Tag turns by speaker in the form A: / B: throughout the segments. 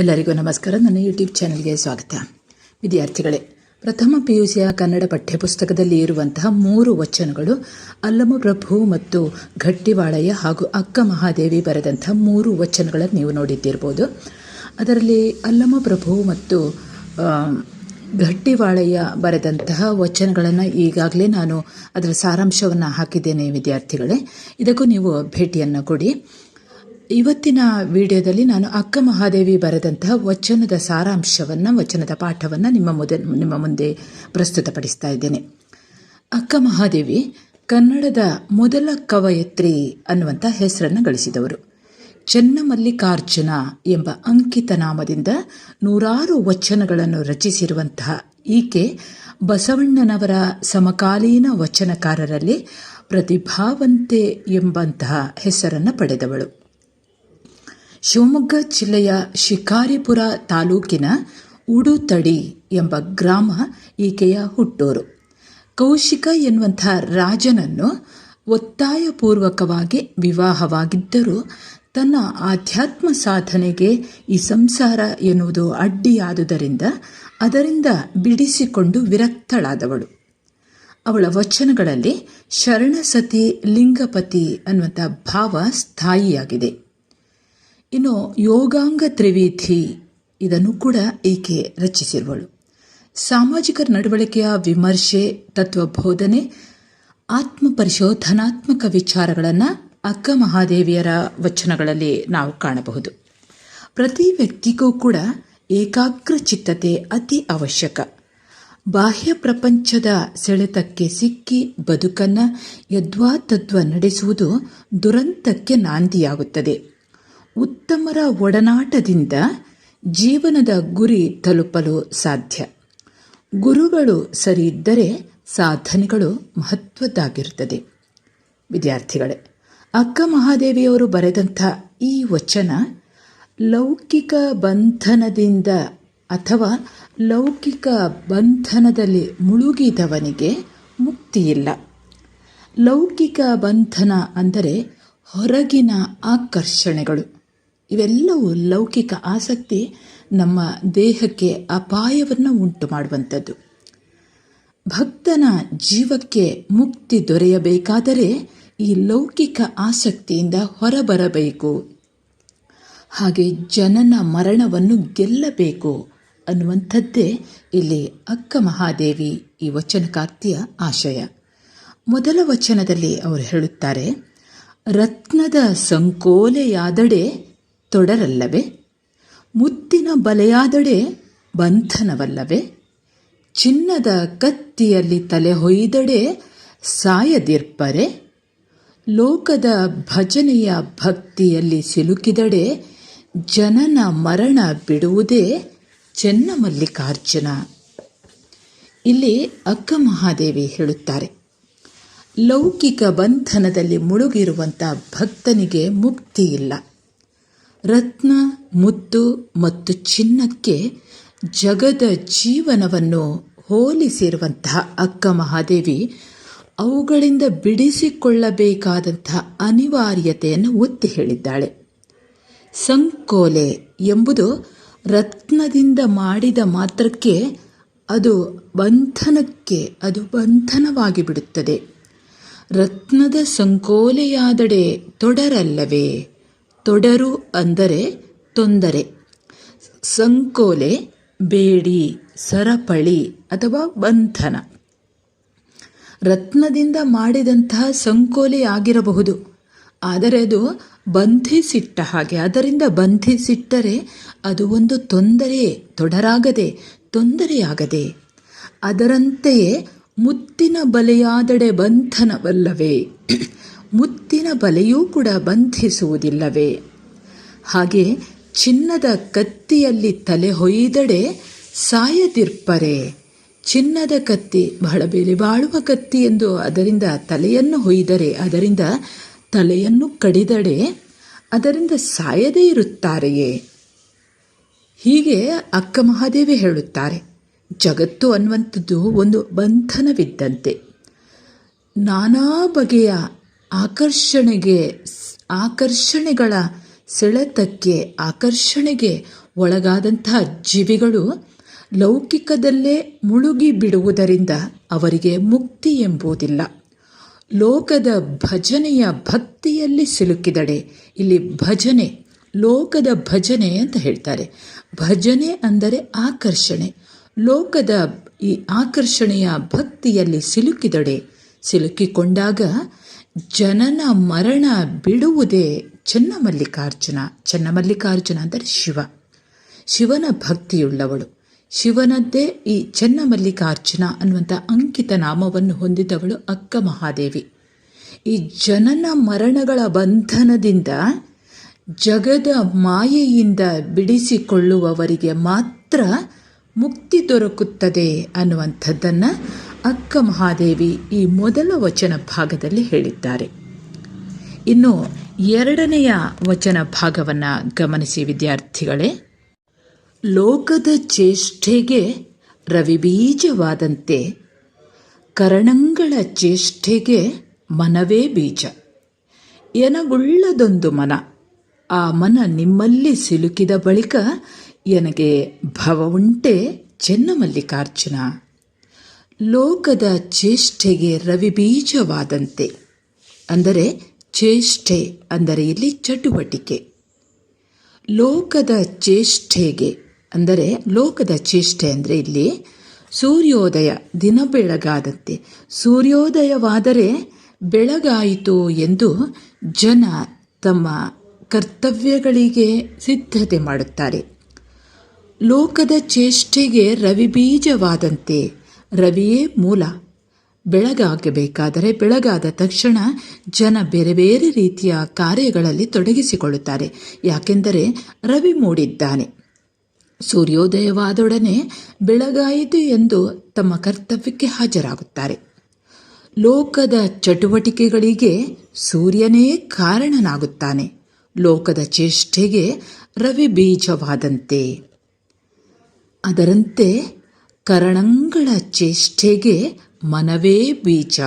A: ಎಲ್ಲರಿಗೂ ನಮಸ್ಕಾರ. ನನ್ನ ಯೂಟ್ಯೂಬ್ ಚಾನಲ್ಗೆ ಸ್ವಾಗತ. ವಿದ್ಯಾರ್ಥಿಗಳೇ, ಪ್ರಥಮ ಪಿ ಯು ಸಿಯ ಕನ್ನಡ ಪಠ್ಯಪುಸ್ತಕದಲ್ಲಿ ಇರುವಂತಹ ಮೂರು ವಚನಗಳು ಅಲ್ಲಮಪ್ರಭು ಮತ್ತು ಘಟ್ಟಿವಾಳಯ್ಯ ಹಾಗೂ ಅಕ್ಕ ಮಹಾದೇವಿ ಬರೆದಂತಹ ಮೂರು ವಚನಗಳನ್ನು ನೀವು ನೋಡಿದ್ದಿರ್ಬೋದು. ಅದರಲ್ಲಿ ಅಲ್ಲಮಪ್ರಭು ಮತ್ತು ಘಟ್ಟಿವಾಳಯ್ಯ ಬರೆದಂತಹ ವಚನಗಳನ್ನು ಈಗಾಗಲೇ ನಾನು ಅದರ ಸಾರಾಂಶವನ್ನು ಹಾಕಿದ್ದೇನೆ ವಿದ್ಯಾರ್ಥಿಗಳೇ. ಇದಕ್ಕೂ ನೀವು ಭೇಟಿಯನ್ನು ಕೊಡಿ. ಇವತ್ತಿನ ವಿಡಿಯೋದಲ್ಲಿ ನಾನು ಅಕ್ಕ ಮಹಾದೇವಿ ಬರೆದಂತಹ ವಚನದ ಸಾರಾಂಶವನ್ನು, ವಚನದ ಪಾಠವನ್ನು ನಿಮ್ಮ ಮುದ, ನಿಮ್ಮ ಮುಂದೆ ಪ್ರಸ್ತುತಪಡಿಸ್ತಾ ಇದ್ದೇನೆ. ಅಕ್ಕ ಮಹಾದೇವಿ ಕನ್ನಡದ ಮೊದಲ ಕವಯತ್ರಿ ಅನ್ನುವಂಥ ಹೆಸರನ್ನು ಗಳಿಸಿದವರು. ಚೆನ್ನಮಲ್ಲಿಕಾರ್ಜುನ ಎಂಬ ಅಂಕಿತ ನಾಮದಿಂದ ನೂರಾರು ವಚನಗಳನ್ನು ರಚಿಸಿರುವಂತಹ ಈಕೆ ಬಸವಣ್ಣನವರ ಸಮಕಾಲೀನ ವಚನಕಾರರಲ್ಲಿ ಪ್ರತಿಭಾವಂತೆ ಎಂಬಂತಹ ಹೆಸರನ್ನು ಪಡೆದವಳು. ಶಿವಮೊಗ್ಗ ಜಿಲ್ಲೆಯ ಶಿಕಾರಿಪುರ ತಾಲೂಕಿನ ಉಡುತಡಿ ಎಂಬ ಗ್ರಾಮ ಈಕೆಯ ಹುಟ್ಟೂರು. ಕೌಶಿಕ ಎನ್ನುವಂಥ ರಾಜನನ್ನು ಒತ್ತಾಯಪೂರ್ವಕವಾಗಿ ವಿವಾಹವಾಗಿದ್ದರೂ ತನ್ನ ಆಧ್ಯಾತ್ಮ ಸಾಧನೆಗೆ ಈ ಸಂಸಾರ ಎನ್ನುವುದು ಅಡ್ಡಿಯಾದುದರಿಂದ ಅದರಿಂದ ಬಿಡಿಸಿಕೊಂಡು ವಿರಕ್ತಳಾದವಳು. ಅವಳ ವಚನಗಳಲ್ಲಿ ಶರಣಸತಿ ಲಿಂಗಪತಿ ಅನ್ನುವಂಥ ಭಾವ ಸ್ಥಾಯಿಯಾಗಿದೆ. ಇನ್ನು ಯೋಗಾಂಗ ತ್ರಿವಿಧಿ, ಇದನ್ನು ಕೂಡ ಈಕೆ ರಚಿಸಿರುವಳು. ಸಾಮಾಜಿಕ ನಡವಳಿಕೆಯ ವಿಮರ್ಶೆ, ತತ್ವಬೋಧನೆ ಆತ್ಮ ಪರಿಶೋಧನಾತ್ಮಕ ವಿಚಾರಗಳನ್ನು ಅಕ್ಕ ಮಹಾದೇವಿಯರ ವಚನಗಳಲ್ಲಿ ನಾವು ಕಾಣಬಹುದು. ಪ್ರತಿ ವ್ಯಕ್ತಿಗೂ ಕೂಡ ಏಕಾಗ್ರ ಚಿತ್ತತೆ ಅತಿ ಅವಶ್ಯಕ. ಬಾಹ್ಯ ಪ್ರಪಂಚದ ಸೆಳೆತಕ್ಕೆ ಸಿಕ್ಕಿ ಬದುಕನ್ನು ಯದ್ವಾತದ್ವ ನಡೆಸುವುದು ದುರಂತಕ್ಕೆ ನಾಂದಿಯಾಗುತ್ತದೆ. ಉತ್ತಮರ ಒಡನಾಟದಿಂದ ಜೀವನದ ಗುರಿ ತಲುಪಲು ಸಾಧ್ಯ. ಗುರುಗಳು ಸರಿಯಿದ್ದರೆ ಸಾಧನೆಗಳು ಮಹತ್ವದ್ದಾಗಿರುತ್ತದೆ. ವಿದ್ಯಾರ್ಥಿಗಳೇ, ಅಕ್ಕ ಮಹಾದೇವಿಯವರು ಬರೆದಂಥ ಈ ವಚನ ಲೌಕಿಕ ಬಂಧನದಿಂದ ಅಥವಾ ಲೌಕಿಕ ಬಂಧನದಲ್ಲಿ ಮುಳುಗಿದವನಿಗೆ ಮುಕ್ತಿಯಿಲ್ಲ. ಲೌಕಿಕ ಬಂಧನ ಅಂದರೆ ಹೊರಗಿನ ಆಕರ್ಷಣೆಗಳು. ಇವೆಲ್ಲವೂ ಲೌಕಿಕ ಆಸಕ್ತಿ ನಮ್ಮ ದೇಹಕ್ಕೆ ಅಪಾಯವನ್ನು ಉಂಟು ಮಾಡುವಂಥದ್ದು. ಭಕ್ತನ ಜೀವಕ್ಕೆ ಮುಕ್ತಿ ದೊರೆಯಬೇಕಾದರೆ ಈ ಲೌಕಿಕ ಆಸಕ್ತಿಯಿಂದ ಹೊರಬರಬೇಕು. ಹಾಗೆ ಜನನ ಮರಣವನ್ನು ಗೆಲ್ಲಬೇಕು ಅನ್ನುವಂಥದ್ದೇ ಇಲ್ಲಿ ಅಕ್ಕ ಮಹಾದೇವಿ ಈ ವಚನಕಾರ್ತಿಯ ಆಶಯ. ಮೊದಲ ವಚನದಲ್ಲಿ ಅವರು ಹೇಳುತ್ತಾರೆ, ರತ್ನದ ಸಂಕೋಲೆಯಾದಡೆ ತೊಡರಲ್ಲವೇ? ಮುತ್ತಿನ ಬಲೆಯಾದಡೆ ಬಂಧನವಲ್ಲವೇ? ಚಿನ್ನದ ಕತ್ತಿಯಲ್ಲಿ ತಲೆ ಹೊಯ್ದಡೆ ಸಾಯದಿರ್ಪರೆ? ಲೋಕದ ಭಜನೆಯ ಭಕ್ತಿಯಲ್ಲಿ ಸಿಲುಕಿದಡೆ ಜನನ ಮರಣ ಬಿಡುವುದೇ ಚೆನ್ನಮಲ್ಲಿಕಾರ್ಜುನ. ಇಲ್ಲಿ ಅಕ್ಕ ಮಹಾದೇವಿ ಹೇಳುತ್ತಾರೆ, ಲೌಕಿಕ ಬಂಧನದಲ್ಲಿ ಮುಳುಗಿರುವಂಥ ಭಕ್ತನಿಗೆ ಮುಕ್ತಿ ಇಲ್ಲ ರತ್ನ ಮುತ್ತು ಮತ್ತು ಚಿನ್ನಕ್ಕೆ ಜಗದ ಜೀವನವನ್ನು ಹೋಲಿಸಿರುವಂತಹ ಅಕ್ಕ ಮಹಾದೇವಿ ಅವುಗಳಿಂದ ಬಿಡಿಸಿಕೊಳ್ಳಬೇಕಾದಂತಹ ಅನಿವಾರ್ಯತೆಯನ್ನು ಒತ್ತಿ ಹೇಳಿದ್ದಾಳೆ. ಸಂಕೋಲೆ ಎಂಬುದು ರತ್ನದಿಂದ ಮಾಡಿದ ಮಾತ್ರಕ್ಕೆ ಅದು ಬಂಧನಕ್ಕೆ, ಅದು ಬಂಧನವಾಗಿ ಬಿಡುತ್ತದೆ ರತ್ನದ ಸಂಕೋಲೆಯಾದಡೆ ತೊಡರಲ್ಲವೇ? ತೊಡರು ಅಂದರೆ ತೊಂದರೆ. ಸಂಕೋಲೆ, ಬೇಡಿ, ಸರಪಳಿ ಅಥವಾ ಬಂಧನ. ರತ್ನದಿಂದ ಮಾಡಿದಂತಹ ಸಂಕೋಲೆ ಆಗಿರಬಹುದು. ಆದರೆ ಅದು ಬಂಧಿಸಿಟ್ಟ ಹಾಗೆ. ಅದರಿಂದ ಬಂಧಿಸಿಟ್ಟರೆ ಅದು ಒಂದು ತೊಂದರೆಯೇ ತೊಡರಾಗದೆ, ತೊಂದರೆಯಾಗದೆ. ಅದರಂತೆಯೇ ಮುತ್ತಿನ ಬಲೆಯಾದಡೆ ಬಂಧನವಲ್ಲವೇ? ಮುತ್ತಿನ ಬಲೆಯೂ ಕೂಡ ಬಂಧಿಸುವುದಿಲ್ಲವೇ? ಹಾಗೆ ಚಿನ್ನದ ಕತ್ತಿಯಲ್ಲಿ ತಲೆ ಹೊಯ್ದಡೆ ಸಾಯದಿರ್ಪರೆ. ಚಿನ್ನದ ಕತ್ತಿ ಬಹಳ ಬೆಲೆ ಬಾಳುವ ಕತ್ತಿ ಎಂದು ಅದರಿಂದ ತಲೆಯನ್ನು ಹೊಯ್ದರೆ, ಅದರಿಂದ ತಲೆಯನ್ನು ಕಡಿದಡೆ, ಅದರಿಂದ ಸಾಯದೇ ಇರುತ್ತಾರೆಯೇ? ಹೀಗೆ ಅಕ್ಕ ಮಹಾದೇವಿ ಹೇಳುತ್ತಾರೆ, ಜಗತ್ತು ಅನ್ನುವಂಥದ್ದು ಒಂದು ಬಂಧನವಿದ್ದಂತೆ. ನಾನಾ ಬಗೆಯ ಆಕರ್ಷಣೆಗೆ ಆಕರ್ಷಣೆಗಳ ಸೆಳೆತಕ್ಕೆ, ಆಕರ್ಷಣೆಗೆ ಒಳಗಾದಂತಹ ಜೀವಿಗಳು ಲೌಕಿಕದಲ್ಲೇ ಮುಳುಗಿ ಬಿಡುವುದರಿಂದ ಅವರಿಗೆ ಮುಕ್ತಿ ಎಂಬುದಿಲ್ಲ. ಲೋಕದ ಭಜನೆಯ ಭಕ್ತಿಯಲ್ಲಿ ಸಿಲುಕಿದಡೆ. ಇಲ್ಲಿ ಭಜನೆ, ಲೋಕದ ಭಜನೆ ಅಂತ ಹೇಳ್ತಾರೆ. ಭಜನೆ ಅಂದರೆ ಆಕರ್ಷಣೆ. ಲೋಕದ ಈ ಆಕರ್ಷಣೆಯ ಭಕ್ತಿಯಲ್ಲಿ ಸಿಲುಕಿದಡೆ. ಸಿಲುಕಿಕೊಂಡಾಗ ಜನನ ಮರಣ ಬಿಡುವುದೇ ಚನ್ನಮಲ್ಲಿಕಾರ್ಜುನ. ಚನ್ನಮಲ್ಲಿಕಾರ್ಜುನ ಅಂದರೆ ಶಿವ. ಶಿವನ ಭಕ್ತಿಯುಳ್ಳವಳು. ಶಿವನದ್ದೇ ಈ ಚನ್ನಮಲ್ಲಿಕಾರ್ಜುನ ಅನ್ನುವಂಥ ಅಂಕಿತ ನಾಮವನ್ನು ಹೊಂದಿದವಳು ಅಕ್ಕ ಮಹಾದೇವಿ. ಈ ಜನನ ಮರಣಗಳ ಬಂಧನದಿಂದ ಜಗದ ಮಾಯೆಯಿಂದ ಬಿಡಿಸಿಕೊಳ್ಳುವವರಿಗೆ ಮಾತ್ರ ಮುಕ್ತಿ ದೊರಕುತ್ತದೆ ಅನ್ನುವಂಥದ್ದನ್ನು ಅಕ್ಕ ಮಹಾದೇವಿ ಈ ಮೊದಲ ವಚನ ಭಾಗದಲ್ಲಿ ಹೇಳಿದ್ದಾರೆ. ಇನ್ನು ಎರಡನೆಯ ವಚನ ಭಾಗವನ್ನು ಗಮನಿಸಿ ವಿದ್ಯಾರ್ಥಿಗಳೇ. ಲೋಕದ ಚೇಷ್ಟೆಗೆ ರವಿಬೀಜವಾದಂತೆ ಕರಣಂಗಳ ಚೇಷ್ಟೆಗೆ ಮನವೇ ಬೀಜ. ಎನಗುಳ್ಳದೊಂದು ಮನ. ಆ ಮನ ನಿಮ್ಮಲ್ಲಿ ಸಿಲುಕಿದ ಬಳಿಕ ಎನಗೆ ಉಂಟೆ ಚೆನ್ನಮಲ್ಲಿಕಾರ್ಜುನ. ಲೋಕದ ಚೇಷ್ಟೆಗೆ ರವಿಬೀಜವಾದಂತೆ. ಅಂದರೆ ಚೇಷ್ಟೆ ಅಂದರೆ ಇಲ್ಲಿ ಚಟುವಟಿಕೆ. ಲೋಕದ ಚೇಷ್ಟೆಗೆ ಅಂದರೆ ಲೋಕದ ಚೇಷ್ಟೆ ಅಂದರೆ ಇಲ್ಲಿ ಸೂರ್ಯೋದಯ ದಿನ ಬೆಳಗಾದಂತೆ. ಸೂರ್ಯೋದಯವಾದರೆ ಬೆಳಗಾಯಿತು ಎಂದು ಜನ ತಮ್ಮ ಕರ್ತವ್ಯಗಳಿಗೆ ಸಿದ್ಧತೆ ಮಾಡುತ್ತಾರೆ. ಲೋಕದ ಚೇಷ್ಟೆಗೆ ರವಿ ಬೀಜವಾದಂತೆ ರವಿಯೇ ಮೂಲ. ಬೆಳಗಾಗಬೇಕಾದರೆ ಬೆಳಗಾದ ತಕ್ಷಣ ಜನ ಬೇರೆ ಬೇರೆ ರೀತಿಯ ಕಾರ್ಯಗಳಲ್ಲಿ ತೊಡಗಿಸಿಕೊಳ್ಳುತ್ತಾರೆ. ಯಾಕೆಂದರೆ ರವಿ ಮೂಡಿದ್ದಾನೆ. ಸೂರ್ಯೋದಯವಾದೊಡನೆ ಬೆಳಗಾಯಿತು ಎಂದು ತಮ್ಮ ಕರ್ತವ್ಯಕ್ಕೆ ಹಾಜರಾಗುತ್ತಾರೆ. ಲೋಕದ ಚಟುವಟಿಕೆಗಳಿಗೆ ಸೂರ್ಯನೇ ಕಾರಣನಾಗುತ್ತಾನೆ. ಲೋಕದ ಚೇಷ್ಟೆಗೆ ರವಿ ಬೀಜವಾದಂತೆ. ಅದರಂತೆ ಕರಣಂಗಳ ಚೇಷ್ಟೆಗೆ ಮನವೇ ಬೀಜ.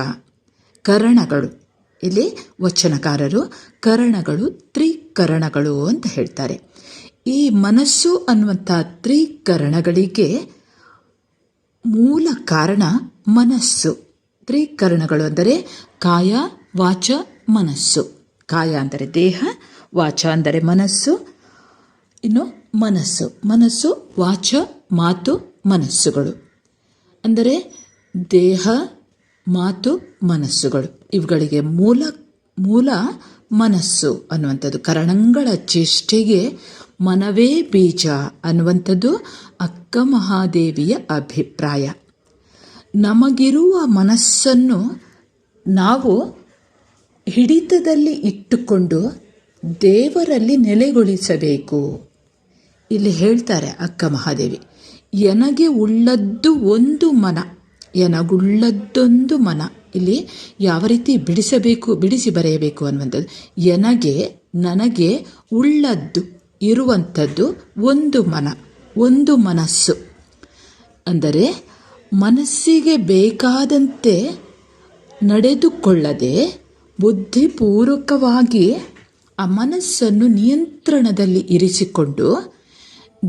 A: ಕರಣಗಳು. ಇಲ್ಲಿ ವಚನಕಾರರು ಕರಣಗಳು ತ್ರಿಕರಣಗಳು ಅಂತ ಹೇಳ್ತಾರೆ. ಈ ಮನಸ್ಸು ಅನ್ನುವಂಥ ತ್ರಿಕರಣಗಳಿಗೆ ಮೂಲ ಕಾರಣ ಮನಸ್ಸು. ತ್ರಿಕರಣಗಳು ಅಂದರೆ ಕಾಯ, ವಾಚ, ಮನಸ್ಸು. ಕಾಯ ಅಂದರೆ ದೇಹ, ವಾಚ ಅಂದರೆ ಮನಸ್ಸು. ಇನ್ನು ಮನಸ್ಸು. ಮನಸ್ಸು, ವಾಚ, ಮಾತು ಮನಸ್ಸುಗಳು. ಅಂದರೆ ದೇಹ, ಮಾತು, ಮನಸ್ಸುಗಳು. ಇವುಗಳಿಗೆ ಮೂಲ ಮೂಲ ಮನಸ್ಸು ಅನ್ನುವಂಥದ್ದು. ಕರಣಂಗಳ ಚೇಷ್ಟೆಗೆ ಮನವೇ ಬೀಜ ಅನ್ನುವಂಥದ್ದು ಅಕ್ಕ ಮಹಾದೇವಿಯ ಅಭಿಪ್ರಾಯ. ನಮಗಿರುವ ಮನಸ್ಸನ್ನು ನಾವು ಹಿಡಿತದಲ್ಲಿ ಇಟ್ಟುಕೊಂಡು ದೇವರಲ್ಲಿ ನೆಲೆಗೊಳಿಸಬೇಕು. ಇಲ್ಲಿ ಹೇಳ್ತಾರೆ ಅಕ್ಕ ಮಹಾದೇವಿ. ಎನಗೆ ಉಳ್ಳದ್ದು ಒಂದು ಮನ, ಎನಗುಳ್ಳದ್ದೊಂದು ಮನ. ಇಲ್ಲಿ ಯಾವ ರೀತಿ ಬಿಡಿಸಬೇಕು, ಬಿಡಿಸಿ ಬರೆಯಬೇಕು ಅನ್ನುವಂಥದ್ದು. ಎನಗೆ, ನನಗೆ ಉಳ್ಳದ್ದು, ಇರುವಂಥದ್ದು ಒಂದು ಮನ, ಒಂದು ಮನಸ್ಸು. ಅಂದರೆ ಮನಸ್ಸಿಗೆ ಬೇಕಾದಂತೆ ನಡೆದುಕೊಳ್ಳದೆ ಬುದ್ಧಿಪೂರ್ವಕವಾಗಿ ಆ ಮನಸ್ಸನ್ನು ನಿಯಂತ್ರಣದಲ್ಲಿ ಇರಿಸಿಕೊಂಡು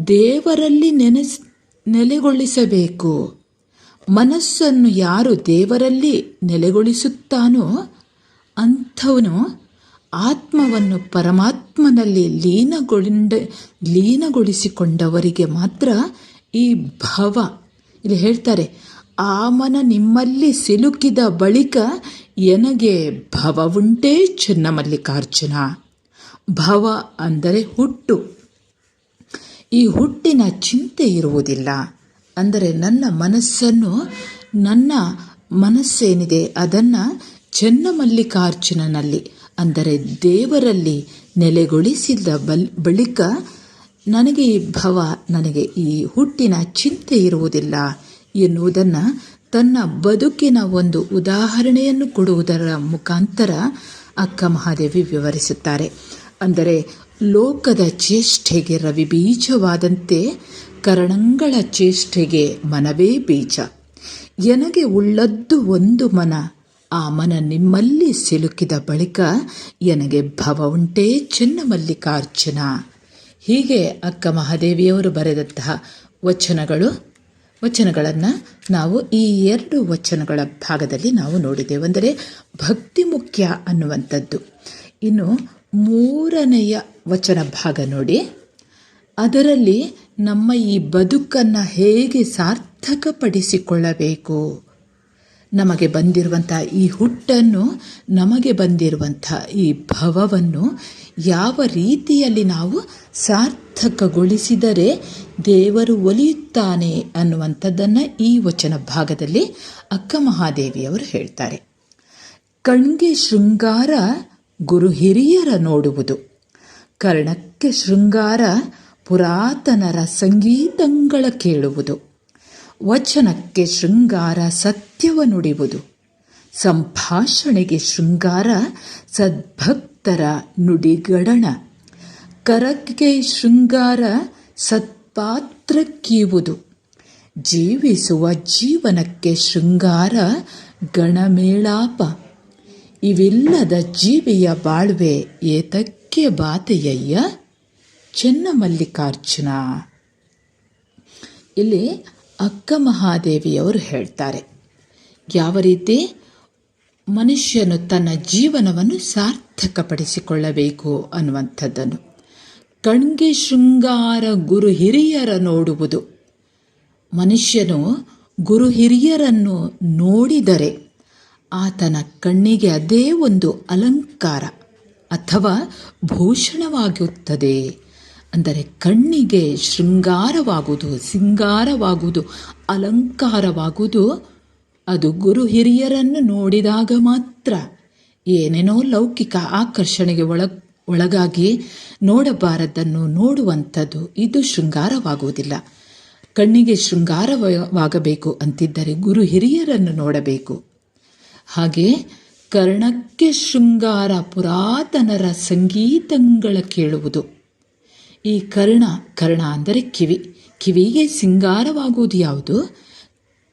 A: ದೇವರಲ್ಲಿ ನೆನೆಸ್ ನೆಲೆಗೊಳಿಸಬೇಕು. ಮನಸ್ಸನ್ನು ಯಾರು ದೇವರಲ್ಲಿ ನೆಲೆಗೊಳಿಸುತ್ತಾನೋ ಅಂಥವನು ಆತ್ಮವನ್ನು ಪರಮಾತ್ಮನಲ್ಲಿ ಲೀನಗೊಂಡ ಲೀನಗೊಳಿಸಿಕೊಂಡವರಿಗೆ ಮಾತ್ರ ಈ ಭವ. ಇಲ್ಲಿ ಹೇಳ್ತಾರೆ ಆ ಮನ ನಿಮ್ಮಲ್ಲಿ ಸಿಲುಕಿದ ಬಳಿಕ ಎನಗೆ ಭವ ಉಂಟೇ ಚೆನ್ನಮಲ್ಲಿಕಾರ್ಜುನ. ಭವ ಅಂದರೆ ಹುಟ್ಟು. ಈ ಹುಟ್ಟಿನ ಚಿಂತೆ ಇರುವುದಿಲ್ಲ. ಅಂದರೆ ನನ್ನ ಮನಸ್ಸನ್ನು, ನನ್ನ ಮನಸ್ಸೇನಿದೆ ಅದನ್ನು ಚನ್ನಮಲ್ಲಿಕಾರ್ಜುನನಲ್ಲಿ, ಅಂದರೆ ದೇವರಲ್ಲಿ ನೆಲೆಗೊಳಿಸಿದ ಬಲ್, ಬಳಿಕ ನನಗೆ ಈ ಭವ, ನನಗೆ ಈ ಹುಟ್ಟಿನ ಚಿಂತೆ ಇರುವುದಿಲ್ಲ ಎನ್ನುವುದನ್ನು ತನ್ನ ಬದುಕಿನ ಒಂದು ಉದಾಹರಣೆಯನ್ನು ಕೊಡುವುದರ ಮುಖಾಂತರ ಅಕ್ಕ ಮಹಾದೇವಿ ವಿವರಿಸುತ್ತಾರೆ. ಅಂದರೆ ಲೋಕದ ಚೇಷ್ಟೆಗೆ ರವಿ ಬೀಜವಾದಂತೆ ಕರಣಂಗಳ ಚೇಷ್ಟೆಗೆ ಮನವೇ ಬೀಜ. ಎನಗೆ ಉಳ್ಳದ್ದು ಒಂದು ಮನ, ಆ ಮನ ನಿಮ್ಮಲ್ಲಿ ಸಿಲುಕಿದ ಬಳಿಕ ಎನಗೆ ಭವ ಉಂಟೇ ಚೆನ್ನಮಲ್ಲಿಕಾರ್ಜುನ ಹೀಗೆ ಅಕ್ಕ ಮಹಾದೇವಿಯವರು ಬರೆದಂತಹ ವಚನಗಳು, ವಚನಗಳನ್ನು ನಾವು ಈ ಎರಡು ವಚನಗಳ ಭಾಗದಲ್ಲಿ ನಾವು ನೋಡಿದ್ದೇವೆ ಅಂದರೆ ಭಕ್ತಿ ಮುಖ್ಯ ಅನ್ನುವಂಥದ್ದು. ಇನ್ನು ಮೂರನೆಯ ವಚನ ಭಾಗ ನೋಡಿ. ಅದರಲ್ಲಿ ನಮ್ಮ ಈ ಬದುಕನ್ನು ಹೇಗೆ ಸಾರ್ಥಕಪಡಿಸಿಕೊಳ್ಳಬೇಕು? ನಮಗೆ ಬಂದಿರುವಂಥ ಈ ಹುಟ್ಟನ್ನು, ನಮಗೆ ಬಂದಿರುವಂಥ ಈ ಭವವನ್ನು ಯಾವ ರೀತಿಯಲ್ಲಿ ನಾವು ಸಾರ್ಥಕಗೊಳಿಸಿದರೆ ದೇವರು ಒಲಿಯುತ್ತಾನೆ ಅನ್ನುವಂಥದ್ದನ್ನು ಈ ವಚನ ಭಾಗದಲ್ಲಿ ಅಕ್ಕ ಮಹಾದೇವಿಯವರು ಹೇಳ್ತಾರೆ. ಕಣ್ಗೆ ಶೃಂಗಾರ ಗುರು ಹಿರಿಯರ ನೋಡುವುದು. ಕರ್ಣಕ್ಕೆ ಶೃಂಗಾರ ಪುರಾತನರ ಸಂಗೀತಗಳ ಕೇಳುವುದು. ವಚನಕ್ಕೆ ಶೃಂಗಾರ ಸತ್ಯವ ನುಡಿವುದು. ಸಂಭಾಷಣೆಗೆ ಶೃಂಗಾರ ಸದ್ಭಕ್ತರ ನುಡಿಗಡಣ. ಕರಕ್ಕೆ ಶೃಂಗಾರ ಸತ್ಪಾತ್ರ ಕೀವುದು. ಜೀವಿಸುವ ಜೀವನಕ್ಕೆ ಶೃಂಗಾರ ಗಣಮೇಳಾಪ. ಇವಿಲ್ಲದ ಜೀವಿಯ ಬಾಳ್ವೆ ಏತಕ್ಕೆ ಬಾತೆಯಯ್ಯ? ಚೆನ್ನಮಲ್ಲಿಕಾರ್ಜುನ. ಇಲ್ಲಿ ಅಕ್ಕ ಮಹಾದೇವಿಯವರು ಹೇಳ್ತಾರೆ, ಯಾವ ರೀತಿ ಮನುಷ್ಯನು ತನ್ನ ಜೀವನವನ್ನು ಸಾರ್ಥಕಪಡಿಸಿಕೊಳ್ಳಬೇಕು ಅನ್ನುವಂಥದ್ದನ್ನು. ಕಣ್ಗೆ ಶೃಂಗಾರ ಗುರು ಹಿರಿಯರ ನೋಡುವುದು. ಮನುಷ್ಯನು ಗುರು ಹಿರಿಯರನ್ನು ನೋಡಿದರೆ ಆತನ ಕಣ್ಣಿಗೆ ಅದೇ ಒಂದು ಅಲಂಕಾರ ಅಥವಾ ಭೂಷಣವಾಗಿರುತ್ತದೆ. ಅಂದರೆ ಕಣ್ಣಿಗೆ ಶೃಂಗಾರವಾಗುವುದು, ಸಿಂಗಾರವಾಗುವುದು, ಅಲಂಕಾರವಾಗುವುದು, ಅದು ಗುರು ಹಿರಿಯರನ್ನು ನೋಡಿದಾಗ ಮಾತ್ರ. ಏನೇನೋ ಲೌಕಿಕ ಆಕರ್ಷಣೆಗೆ ಒಳ, ಒಳಗಾಗಿ ನೋಡಬಾರದನ್ನು ನೋಡುವಂಥದ್ದು, ಇದು ಶೃಂಗಾರವಾಗುವುದಿಲ್ಲ. ಕಣ್ಣಿಗೆ ಶೃಂಗಾರವಾಗಬೇಕು ಅಂತಿದ್ದರೆ ಗುರು ಹಿರಿಯರನ್ನು ನೋಡಬೇಕು. ಹಾಗೆ ಕರ್ಣಕ್ಕೆ ಶೃಂಗಾರ ಪುರಾತನರ ಸಂಗೀತಗಳ ಕೇಳುವುದು. ಈ ಕರ್ಣ ಕರ್ಣ ಅಂದರೆ ಕಿವಿ. ಕಿವಿಗೆ ಸಿಂಗಾರವಾಗುವುದು ಯಾವುದು?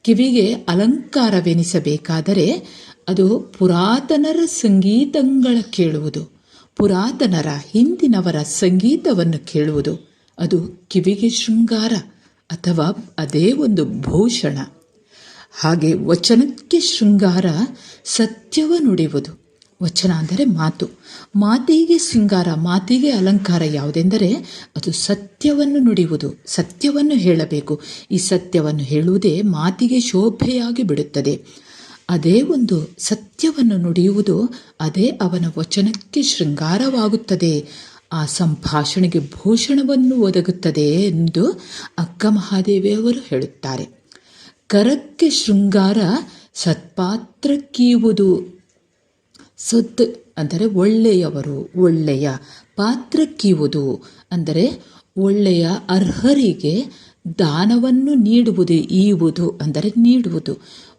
A: ಕಿವಿಗೆ ಅಲಂಕಾರವೆನಿಸಬೇಕಾದರೆ ಅದು ಪುರಾತನರ ಸಂಗೀತಗಳ ಕೇಳುವುದು. ಪುರಾತನರ ಹಿಂದಿನವರ ಸಂಗೀತವನ್ನು ಕೇಳುವುದು. ಅದು ಕಿವಿಗೆ ಶೃಂಗಾರ ಅಥವಾ ಅದೇ ಒಂದು ಭೂಷಣ. ಹಾಗೆ ವಚನಕ್ಕೆ ಶೃಂಗಾರ ಸತ್ಯವ ನುಡಿಯುವುದು. ವಚನ ಅಂದರೆ ಮಾತು. ಮಾತಿಗೆ ಶೃಂಗಾರ, ಮಾತಿಗೆ ಅಲಂಕಾರ ಯಾವುದೆಂದರೆ ಅದು ಸತ್ಯವನ್ನು ನುಡಿಯುವುದು, ಸತ್ಯವನ್ನು ಹೇಳಬೇಕು. ಈ ಸತ್ಯವನ್ನು ಹೇಳುವುದೇ ಮಾತಿಗೆ ಶೋಭೆಯಾಗಿ ಬಿಡುತ್ತದೆ. ಅದೇ ಒಂದು ಸತ್ಯವನ್ನು ನುಡಿಯುವುದು, ಅದೇ ಅವನ ವಚನಕ್ಕೆ ಶೃಂಗಾರವಾಗುತ್ತದೆ. ಆ ಸಂಭಾಷಣೆಗೆ ಭೂಷಣವನ್ನು ಒದಗುತ್ತದೆ ಎಂದು ಅಕ್ಕ ಮಹಾದೇವಿಯವರು ಹೇಳುತ್ತಾರೆ. ಕರಕ್ಕೆ ಶೃಂಗಾರ ಸತ್ಪಾತ್ರ ಕೀವುದು ಸತ್ ಅಂದರೆ ಒಳ್ಳೆಯವರು, ಒಳ್ಳೆಯ ಪಾತ್ರ ಕೀವುದು ಅಂದರೆ ಒಳ್ಳೆಯ ಅರ್ಹರಿಗೆ ದಾನವನ್ನು ನೀಡುವುದು ಈವುದು. ಅಂದರೆ ನೀಡುವುದು.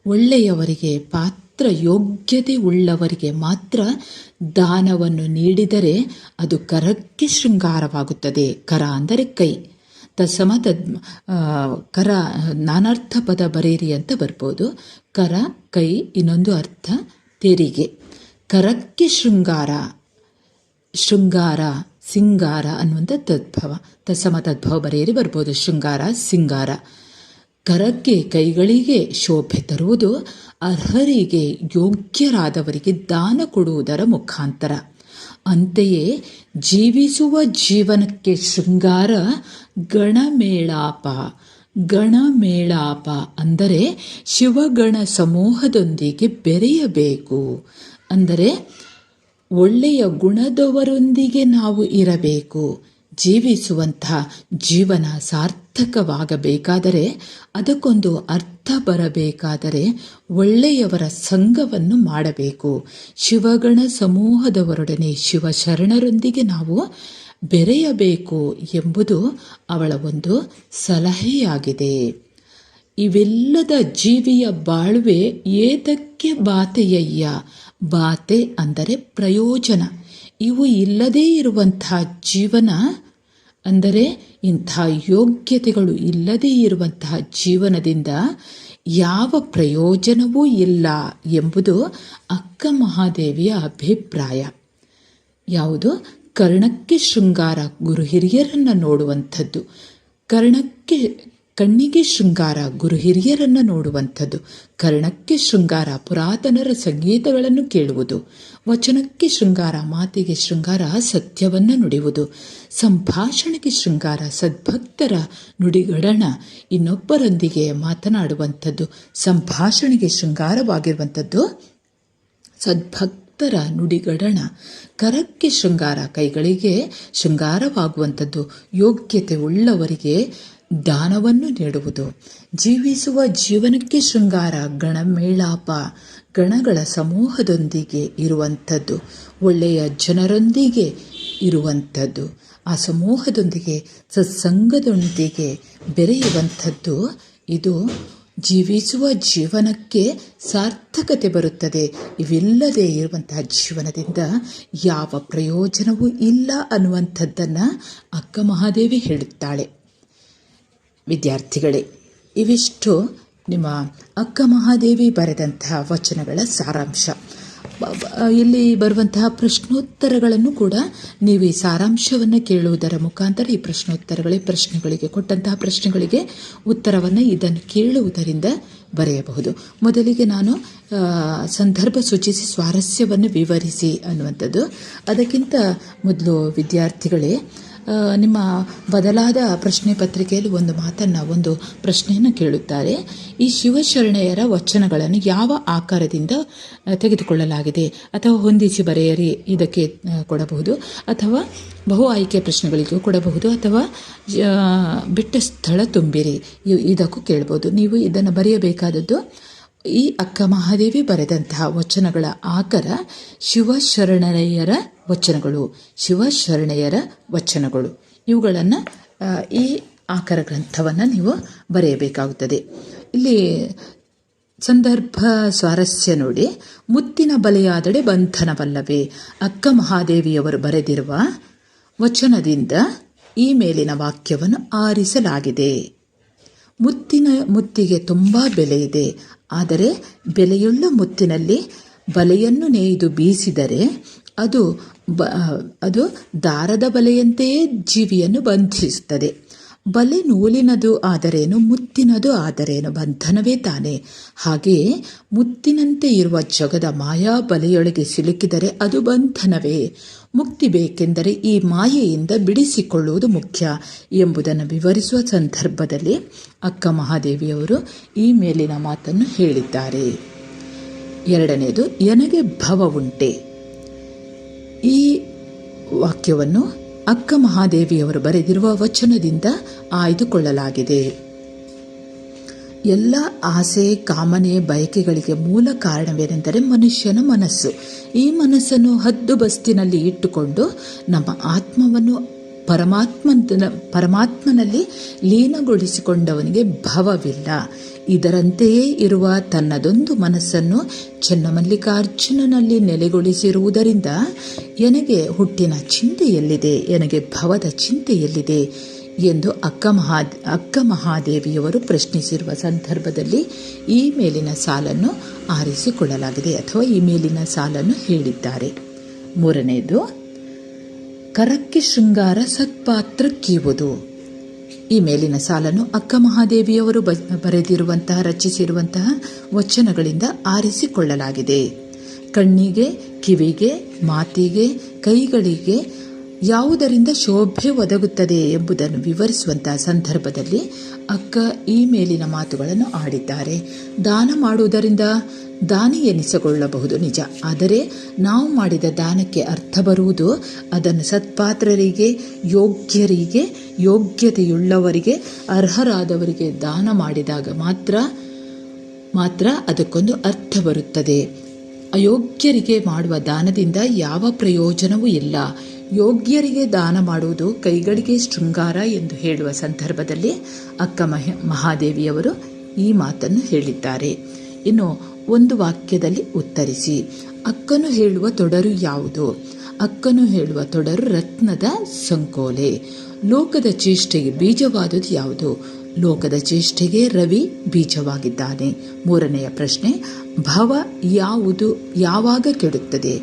A: ಒಳ್ಳೆಯವರಿಗೆ ಪಾತ್ರ ಯೋಗ್ಯತೆ ಉಳ್ಳವರಿಗೆ ಮಾತ್ರ ದಾನವನ್ನು ನೀಡಿದರೆ ಅದು ಕರಕ್ಕೆ ಶೃಂಗಾರವಾಗುತ್ತದೆ. ಕರ ಅಂದರೆ ಕೈ. ತತ್ಸಮ ತದ್ ಕರ ನಾನಾರ್ಥ ಪದ ಬರೀರಿ ಅಂತ ಬರ್ಬೋದು. ಕರ, ಕೈ, ಇನ್ನೊಂದು ಅರ್ಥ, ತೆರಿಗೆ. ಕರಕ್ಕೆ ಶೃಂಗಾರ ಶೃಂಗಾರ, ಸಿಂಗಾರ ಅನ್ನುವಂಥ ತದ್ಭವ, ತತ್ಸಮ ತದ್ಭವ ಬರೆಯರಿ ಬರ್ಬೋದು. ಶೃಂಗಾರ, ಸಿಂಗಾರ. ಕರಕ್ಕೆ ಕೈಗಳಿಗೆ ಶೋಭೆ ತರುವುದು, ಅರ್ಹರಿಗೆ ಯೋಗ್ಯರಾದವರಿಗೆ ದಾನ ಕೊಡುವುದರ ಮುಖಾಂತರ. ಅಂತೆಯೇ ಜೀವಿಸುವ ಜೀವನಕ್ಕೆ ಶೃಂಗಾರ ಗಣಮೇಳಾಪ. ಗಣಮೇಳಾಪ ಅಂದರೆ ಶಿವಗಣ ಸಮೂಹದೊಂದಿಗೆ ಬೆರೆಯಬೇಕು. ಅಂದರೆ ಒಳ್ಳೆಯ ಗುಣದವರೊಂದಿಗೆ ನಾವು ಇರಬೇಕು. ಜೀವಿಸುವಂತಹ ಜೀವನ ಸಾರ್ಥಕವಾಗಬೇಕಾದರೆ, ಅದಕ್ಕೊಂದು ಅರ್ಥ ಬರಬೇಕಾದರೆ ಒಳ್ಳೆಯವರ ಸಂಘವನ್ನು ಮಾಡಬೇಕು. ಶಿವಗಣ ಸಮೂಹದವರೊಡನೆ ಶಿವಶರಣರೊಂದಿಗೆ ನಾವು ಬೆರೆಯಬೇಕು ಎಂಬುದು ಅವಳ ಒಂದು ಸಲಹೆಯಾಗಿದೆ. ಇವೆಲ್ಲದ ಜೀವಿಯ ಬಾಳ್ವೆ ಏತಕ್ಕೆ ಬಾತೆಯಯ್ಯ? ಬಾತೆ ಅಂದರೆ ಪ್ರಯೋಜನ. ಇವು ಇಲ್ಲದೇ ಇರುವಂತಹ ಜೀವನ ಅಂದರೆ ಇಂಥ ಯೋಗ್ಯತೆಗಳು ಇಲ್ಲದೇ ಇರುವಂತಹ ಜೀವನದಿಂದ ಯಾವ ಪ್ರಯೋಜನವೂ ಇಲ್ಲ ಎಂಬುದು ಅಕ್ಕ ಮಹಾದೇವಿಯ ಅಭಿಪ್ರಾಯ. ಯಾವುದು? ಕರ್ಣಕ್ಕೆ ಶೃಂಗಾರ ಗುರು ಹಿರಿಯರನ್ನು ನೋಡುವಂಥದ್ದು. ಕರ್ಣಕ್ಕೆ ಕಣ್ಣಿಗೆ ಶೃಂಗಾರ ಗುರು ಹಿರಿಯರನ್ನು ನೋಡುವಂಥದ್ದು ಕರ್ಣಕ್ಕೆ ಶೃಂಗಾರ ಪುರಾತನರ ಸಂಗೀತಗಳನ್ನು ಕೇಳುವುದು, ವಚನಕ್ಕೆ ಶೃಂಗಾರ, ಮಾತಿಗೆ ಶೃಂಗಾರ, ಸತ್ಯವನ್ನು ನುಡಿಯುವುದು, ಸಂಭಾಷಣೆಗೆ ಶೃಂಗಾರ, ಸದ್ಭಕ್ತರ ನುಡಿಗಡಣ, ಇನ್ನೊಬ್ಬರೊಂದಿಗೆ ಮಾತನಾಡುವಂಥದ್ದು, ಸಂಭಾಷಣೆಗೆ ಶೃಂಗಾರವಾಗಿರುವಂಥದ್ದು, ಸದ್ಭಕ್ತರ ನುಡಿಗಡಣ, ಕರಕ್ಕೆ ಶೃಂಗಾರ ಕೈಗಳಿಗೆ ಶೃಂಗಾರವಾಗುವಂಥದ್ದು, ಯೋಗ್ಯತೆ ಉಳ್ಳವರಿಗೆ ದಾನವನ್ನು ನೀಡುವುದು. ಜೀವಿಸುವ ಜೀವನಕ್ಕೆ ಶೃಂಗಾರ ಗಣಮೇಳಾಪ ಗಣಗಳ ಸಮೂಹದೊಂದಿಗೆ ಇರುವಂಥದ್ದು. ಒಳ್ಳೆಯ ಜನರೊಂದಿಗೆ ಇರುವಂಥದ್ದು. ಆ ಸಮೂಹದೊಂದಿಗೆ, ಸತ್ಸಂಗದೊಂದಿಗೆ ಬೆರೆಯುವಂಥದ್ದು. ಇದು ಜೀವಿಸುವ ಜೀವನಕ್ಕೆ ಸಾರ್ಥಕತೆ ಬರುತ್ತದೆ. ಇವಿಲ್ಲದೆ ಇರುವಂತಹ ಜೀವನದಿಂದ ಯಾವ ಪ್ರಯೋಜನವೂ ಇಲ್ಲ ಅನ್ನುವಂಥದ್ದನ್ನು ಅಕ್ಕ ಮಹಾದೇವಿ ಹೇಳುತ್ತಾಳೆ. ವಿದ್ಯಾರ್ಥಿಗಳೇ, ಇವಿಷ್ಟು ನಿಮ್ಮ ಅಕ್ಕ ಮಹಾದೇವಿ ಬರೆದಂತಹ ವಚನಗಳ ಸಾರಾಂಶ. ಇಲ್ಲಿ ಬರುವಂತಹ ಪ್ರಶ್ನೋತ್ತರಗಳನ್ನು ಕೂಡ ನೀವು ಈ ಸಾರಾಂಶವನ್ನು ಕೇಳುವುದರ ಮುಖಾಂತರ ಈ ಪ್ರಶ್ನೋತ್ತರಗಳೇ ಪ್ರಶ್ನೆಗಳಿಗೆ ಕೊಟ್ಟಂತಹ ಪ್ರಶ್ನೆಗಳಿಗೆ ಉತ್ತರವನ್ನು ಇದನ್ನು ಕೇಳುವುದರಿಂದ ಬರೆಯಬಹುದು. ಮೊದಲಿಗೆ ನಾನು ಸಂದರ್ಭ ಸೂಚಿಸಿ ಸ್ವಾರಸ್ಯವನ್ನು ವಿವರಿಸಿ ಅನ್ನುವಂಥದ್ದು. ಅದಕ್ಕಿಂತ ಮೊದಲು ವಿದ್ಯಾರ್ಥಿಗಳೇ ನಿಮ್ಮ ಬದಲಾದ ಪ್ರಶ್ನೆ ಪತ್ರಿಕೆಯಲ್ಲಿ ಒಂದು ಮಾತನ್ನು, ಒಂದು ಪ್ರಶ್ನೆಯನ್ನು ಕೇಳುತ್ತಾರೆ. ಈ ಶಿವಶರಣೆಯರ ವಚನಗಳನ್ನು ಯಾವ ಆಕಾರದಿಂದ ತೆಗೆದುಕೊಳ್ಳಲಾಗಿದೆ? ಅಥವಾ ಹೊಂದಿಸಿ ಬರೆಯರಿ, ಇದಕ್ಕೆ ಕೊಡಬಹುದು. ಅಥವಾ ಬಹು ಆಯ್ಕೆ ಪ್ರಶ್ನೆಗಳಿಗೂ ಕೊಡಬಹುದು. ಅಥವಾ ಬಿಟ್ಟ ಸ್ಥಳ ತುಂಬಿರಿ ಇದಕ್ಕೂ ಕೇಳ್ಬೋದು. ನೀವು ಇದನ್ನು ಬರೆಯಬೇಕಾದದ್ದು ಈ ಅಕ್ಕ ಮಹಾದೇವಿ ಬರೆದಂತಹ ವಚನಗಳ ಆಕರ ಶಿವಶರಣೆಯರ ವಚನಗಳು ಶಿವಶರಣೆಯರ ವಚನಗಳು. ಇವುಗಳನ್ನು ಈ ಆಕರ ಗ್ರಂಥವನ್ನು ನೀವು ಬರೆಯಬೇಕಾಗುತ್ತದೆ. ಇಲ್ಲಿ ಸಂದರ್ಭ ಸ್ವಾರಸ್ಯ ನೋಡಿ, ಮುತ್ತಿನ ಬಲೆಯಾದಡೆ ಬಂಧನವಲ್ಲವೇ, ಅಕ್ಕ ಮಹಾದೇವಿಯವರು ಬರೆದಿರುವ ವಚನದಿಂದ ಈ ಮೇಲಿನ ವಾಕ್ಯವನ್ನು ಆರಿಸಲಾಗಿದೆ. ಮುತ್ತಿನ ಮುತ್ತಿಗೆ ತುಂಬ ಬೆಲೆ ಇದೆ ಆದರೆ ಬೆಲೆಯುಳ್ಳ ಮುತ್ತಿನಲ್ಲಿ ಬಲೆಯನ್ನು ನೇಯ್ದು ಬೀಸಿದರೆ ಅದು ಬ ಅದು ದಾರದ ಬಲೆಯಂತೆಯೇ ಜೀವಿಯನ್ನು ಬಂಧಿಸುತ್ತದೆ. ಬಲೆ ನೂಲಿನದು ಆದರೇನು, ಮುತ್ತಿನದು ಆದರೇನು ಬಂಧನವೇ ತಾನೆ. ಹಾಗೆಯೇ ಮುತ್ತಿನಂತೆ ಇರುವ ಜಗದ ಮಾಯಾ ಬಲೆಯೊಳಗೆ ಸಿಲುಕಿದರೆ ಅದು ಬಂಧನವೇ. ಮುಕ್ತಿ ಬೇಕೆಂದರೆ ಈ ಮಾಯೆಯಿಂದ ಬಿಡಿಸಿಕೊಳ್ಳುವುದು ಮುಖ್ಯ ಎಂಬುದನ್ನು ವಿವರಿಸುವ ಸಂದರ್ಭದಲ್ಲಿ ಅಕ್ಕ ಮಹಾದೇವಿಯವರು ಈ ಮೇಲಿನ ಮಾತನ್ನು ಹೇಳಿದ್ದಾರೆ. ಎರಡನೆಯದು ಎನಗೆ ಭವ ಉಂಟೆ. ಈ ವಾಕ್ಯವನ್ನು ಅಕ್ಕ ಮಹಾದೇವಿಯವರು ಬರೆದಿರುವ ವಚನದಿಂದ ಆಯ್ದುಕೊಳ್ಳಲಾಗಿದೆ. ಎಲ್ಲ ಆಸೆ, ಕಾಮನೆ, ಬಯಕೆಗಳಿಗೆ ಮೂಲ ಕಾರಣವೇನೆಂದರೆ ಮನುಷ್ಯನ ಮನಸ್ಸು. ಈ ಮನಸ್ಸನ್ನು ಹದ್ದು ಬಸ್ತಿನಲ್ಲಿ ಇಟ್ಟುಕೊಂಡು ನಮ್ಮ ಆತ್ಮವನ್ನು ಪರಮಾತ್ಮನ ಪರಮಾತ್ಮನಲ್ಲಿ ಲೀನಗೊಳಿಸಿಕೊಂಡವನಿಗೆ ಭವವಿಲ್ಲ. ಇದರಂತೆಯೇ ಇರುವ ತನ್ನದೊಂದು ಮನಸ್ಸನ್ನು ಚೆನ್ನಮಲ್ಲಿಕಾರ್ಜುನನಲ್ಲಿ ನೆಲೆಗೊಳಿಸಿರುವುದರಿಂದ ಎನಗೆ ಹುಟ್ಟಿನ ಚಿಂತೆಯಲ್ಲಿದೆ, ಎನಗೆ ಭವದ ಚಿಂತೆ ಎಲ್ಲಿದೆ ಎಂದು ಅಕ್ಕ ಮಹಾ, ಅಕ್ಕ ಮಹಾದೇವಿಯವರು ಪ್ರಶ್ನಿಸಿರುವ ಸಂದರ್ಭದಲ್ಲಿ ಈ ಮೇಲಿನ ಸಾಲನ್ನು ಆರಿಸಿಕೊಳ್ಳಲಾಗಿದೆ ಅಥವಾ ಈ ಮೇಲಿನ ಸಾಲನ್ನು ಹೇಳಿದ್ದಾರೆ. ಮೂರನೆಯದು ಕರಕ್ಕೆ ಶೃಂಗಾರ ಸತ್ಪಾತ್ರ ಕೀವುದು. ಈ ಮೇಲಿನ ಸಾಲನ್ನು ಅಕ್ಕ ಮಹಾದೇವಿಯವರು ಬರೆದಿರುವಂತಹ, ರಚಿಸಿರುವಂತಹ ವಚನಗಳಿಂದ ಆರಿಸಿಕೊಳ್ಳಲಾಗಿದೆ. ಕಣ್ಣಿಗೆ, ಕಿವಿಗೆ, ಮಾತಿಗೆ, ಕೈಗಳಿಗೆ ಯಾವುದರಿಂದ ಶೋಭೆ ಒದಗುತ್ತದೆ ಎಂಬುದನ್ನು ವಿವರಿಸುವಂತಹ ಸಂದರ್ಭದಲ್ಲಿ ಅಕ್ಕ ಈ ಮೇಲಿನ ಮಾತುಗಳನ್ನು ಆಡಿದ್ದಾರೆ. ದಾನ ಮಾಡುವುದರಿಂದ ದಾನಿ ಎನಿಸಿಕೊಳ್ಳಬಹುದು ನಿಜ. ಆದರೆ ನಾವು ಮಾಡಿದ ದಾನಕ್ಕೆ ಅರ್ಥ ಬರುವುದು ಅದನ್ನು ಸತ್ಪಾತ್ರರಿಗೆ, ಯೋಗ್ಯರಿಗೆ, ಯೋಗ್ಯತೆಯುಳ್ಳವರಿಗೆ, ಅರ್ಹರಾದವರಿಗೆ ದಾನ ಮಾಡಿದಾಗ ಮಾತ್ರ ಮಾತ್ರ ಅದಕ್ಕೊಂದು ಅರ್ಥ ಬರುತ್ತದೆ. ಅಯೋಗ್ಯರಿಗೆ ಮಾಡುವ ದಾನದಿಂದ ಯಾವ ಪ್ರಯೋಜನವೂ ಇಲ್ಲ. ಯೋಗ್ಯರಿಗೆ ದಾನ ಮಾಡುವುದು ಕೈಗಳಿಗೆ ಶೃಂಗಾರ ಎಂದು ಹೇಳುವ ಸಂದರ್ಭದಲ್ಲಿ ಅಕ್ಕ ಮಹ, ಮಹಾದೇವಿಯವರು ಈ ಮಾತನ್ನು ಹೇಳಿದ್ದಾರೆ. ಇನ್ನು ಒಂದು ವಾಕ್ಯದಲ್ಲಿ ಉತ್ತರಿಸಿ. ಅಕ್ಕನು ಹೇಳುವ ತೊಡರು ಯಾವುದು? ಅಕ್ಕನು ಹೇಳುವ ತೊಡರು ರತ್ನದ ಸಂಕೋಲೆ. ಲೋಕದ ಚೇಷ್ಟೆಗೆ ಬೀಜವಾದುದು ಯಾವುದು? ಲೋಕದ ಚೇಷ್ಟೆಗೆ ರವಿ ಬೀಜವಾಗಿದ್ದಾನೆ. ಮೂರನೆಯ ಪ್ರಶ್ನೆ, ಭವ ಯಾವುದು? ಯಾವಾಗ ಕೆಡುತ್ತದೆ?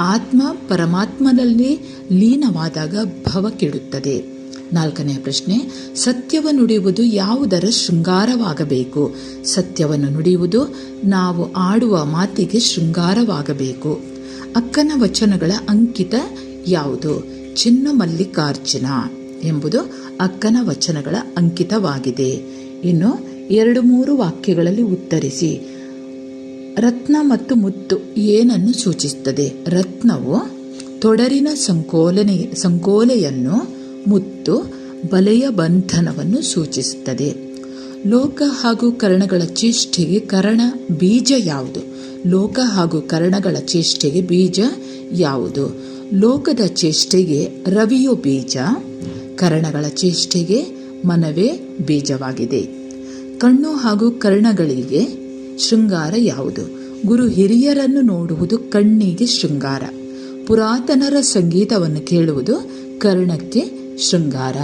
A: ಆತ್ಮ ಪರಮಾತ್ಮನಲ್ಲಿ ಲೀನವಾದಾಗ ಭವ ಕೆಡುತ್ತದೆ. ನಾಲ್ಕನೆಯ ಪ್ರಶ್ನೆ ಸತ್ಯವನ್ನು ನುಡಿಯುವುದು ಯಾವುದರ ಶೃಂಗಾರವಾಗಬೇಕು? ಸತ್ಯವನ್ನು ನುಡಿಯುವುದು ನಾವು ಆಡುವ ಮಾತಿಗೆ ಶೃಂಗಾರವಾಗಬೇಕು. ಅಕ್ಕನ ವಚನಗಳ ಅಂಕಿತ ಯಾವುದು? ಚಿನ್ನ ಮಲ್ಲಿಕಾರ್ಜುನ ಎಂಬುದು ಅಕ್ಕನ ವಚನಗಳ ಅಂಕಿತವಾಗಿದೆ. ಇನ್ನು ಎರಡು ಮೂರು ವಾಕ್ಯಗಳಲ್ಲಿ ಉತ್ತರಿಸಿ. ರತ್ನ ಮತ್ತು ಮುತ್ತು ಏನನ್ನು ಸೂಚಿಸುತ್ತದೆ? ರತ್ನವು ತೊಡರಿನ ಸಂಕೋಲನೆ, ಸಂಕೋಲೆಯನ್ನು ಮುತ್ತು ಬಲೆಯ ಬಂಧನವನ್ನು ಸೂಚಿಸುತ್ತದೆ. ಲೋಕ ಹಾಗೂ ಕರ್ಣಗಳ ಚೇಷ್ಟೆಗೆ ಕರ್ಣ ಬೀಜ ಯಾವುದು? ಲೋಕ ಹಾಗೂ ಕರ್ಣಗಳ ಚೇಷ್ಟೆಗೆ ಬೀಜ ಯಾವುದು? ಲೋಕದ ಚೇಷ್ಟೆಗೆ ರವಿಯು ಬೀಜ, ಕರ್ಣಗಳ ಚೇಷ್ಟೆಗೆ ಮನವೇ ಬೀಜವಾಗಿದೆ. ಕಣ್ಣು ಹಾಗೂ ಕರ್ಣಗಳಿಗೆ ಶೃಂಗಾರ ಯಾವುದು? ಗುರು ಹಿರಿಯರನ್ನು ನೋಡುವುದು ಕಣ್ಣಿಗೆ ಶೃಂಗಾರ. ಪುರಾತನರ ಸಂಗೀತವನ್ನು ಕೇಳುವುದು ಕರ್ಣಕ್ಕೆ ಶೃಂಗಾರ.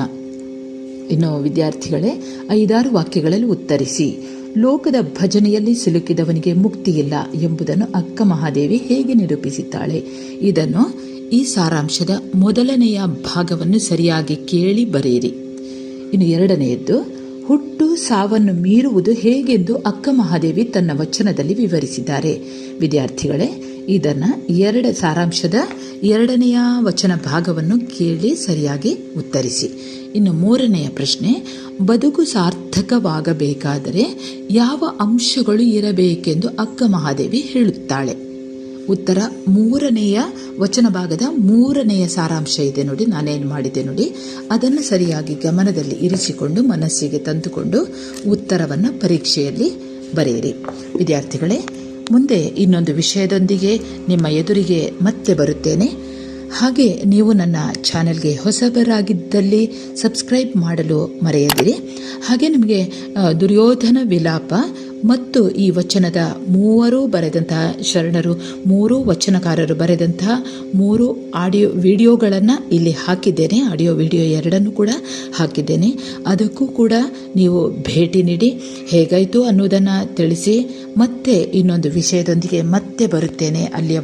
A: ಇನ್ನು ವಿದ್ಯಾರ್ಥಿಗಳೇ, ಐದಾರು ವಾಕ್ಯಗಳಲ್ಲಿ ಉತ್ತರಿಸಿ. ಲೋಕದ ಭಜನೆಯಲ್ಲಿ ಸಿಲುಕಿದವನಿಗೆ ಮುಕ್ತಿಯಿಲ್ಲ ಎಂಬುದನ್ನು ಅಕ್ಕ ಮಹಾದೇವಿ ಹೇಗೆ ನಿರೂಪಿಸಿದ್ದಾಳೆ? ಇದನ್ನು ಈ ಸಾರಾಂಶದ ಮೊದಲನೆಯ ಭಾಗವನ್ನು ಸರಿಯಾಗಿ ಕೇಳಿ ಬರೆಯಿರಿ. ಇನ್ನು ಎರಡನೆಯದ್ದು ಹುಟ್ಟು ಸಾವನ್ನು ಮೀರುವುದು ಹೇಗೆಂದು ಅಕ್ಕ ಮಹಾದೇವಿ ತನ್ನ ವಚನದಲ್ಲಿ ವಿವರಿಸಿದ್ದಾರೆ. ವಿದ್ಯಾರ್ಥಿಗಳೇ, ಇದನ್ನು ಎರಡು ಸಾರಾಂಶದ ಎರಡನೆಯ ವಚನ ಭಾಗವನ್ನು ಕೇಳಿ ಸರಿಯಾಗಿ ಉತ್ತರಿಸಿ. ಇನ್ನು ಮೂರನೆಯ ಪ್ರಶ್ನೆ, ಬದುಕು ಸಾರ್ಥಕವಾಗಬೇಕಾದರೆ ಯಾವ ಅಂಶಗಳು ಇರಬೇಕೆಂದು ಅಕ್ಕ ಮಹಾದೇವಿ ಹೇಳುತ್ತಾಳೆ. ಉತ್ತರ ಮೂರನೆಯ ವಚನ ಭಾಗದ ಮೂರನೆಯ ಸಾರಾಂಶ ಇದೆ ನೋಡಿ, ನಾನೇನು ಮಾಡಿದೆ ನೋಡಿ. ಅದನ್ನು ಸರಿಯಾಗಿ ಗಮನದಲ್ಲಿ ಇರಿಸಿಕೊಂಡು, ಮನಸ್ಸಿಗೆ ತಂದುಕೊಂಡು ಉತ್ತರವನ್ನು ಪರೀಕ್ಷೆಯಲ್ಲಿ ಬರೆಯಿರಿ. ವಿದ್ಯಾರ್ಥಿಗಳೇ, ಮುಂದೆ ಇನ್ನೊಂದು ವಿಷಯದೊಂದಿಗೆ ನಿಮ್ಮ ಎದುರಿಗೆ ಮತ್ತೆ ಬರುತ್ತೇನೆ. ಹಾಗೆ ನೀವು ನನ್ನ ಚಾನೆಲ್ಗೆ ಹೊಸಬರಾಗಿದ್ದಲ್ಲಿ ಸಬ್ಸ್ಕ್ರೈಬ್ ಮಾಡಲು ಮರೆಯದಿರಿ. ಹಾಗೆ ನಿಮಗೆ ದುರ್ಯೋಧನ ವಿಲಾಪ ಮತ್ತು ಈ ವಚನದ ಮೂವರು ಬರೆದಂತಹ ಶರಣರು, ಮೂರು ವಚನಕಾರರು ಬರೆದಂತಹ ಮೂರು ಆಡಿಯೋ ವಿಡಿಯೋಗಳನ್ನು ಇಲ್ಲಿ ಹಾಕಿದ್ದೇನೆ. ಆಡಿಯೋ ವಿಡಿಯೋ ಎರಡನ್ನು ಕೂಡ ಹಾಕಿದ್ದೇನೆ. ಅದಕ್ಕೂ ಕೂಡ ನೀವು ಭೇಟಿ ನೀಡಿ. ಹೇಗಾಯಿತು ಅನ್ನೋದನ್ನು ತಿಳಿಸಿ. ಮತ್ತೆ ಇನ್ನೊಂದು ವಿಷಯದೊಂದಿಗೆ ಮತ್ತೆ ಬರುತ್ತೇನೆ. ಅಲ್ಲಿಯ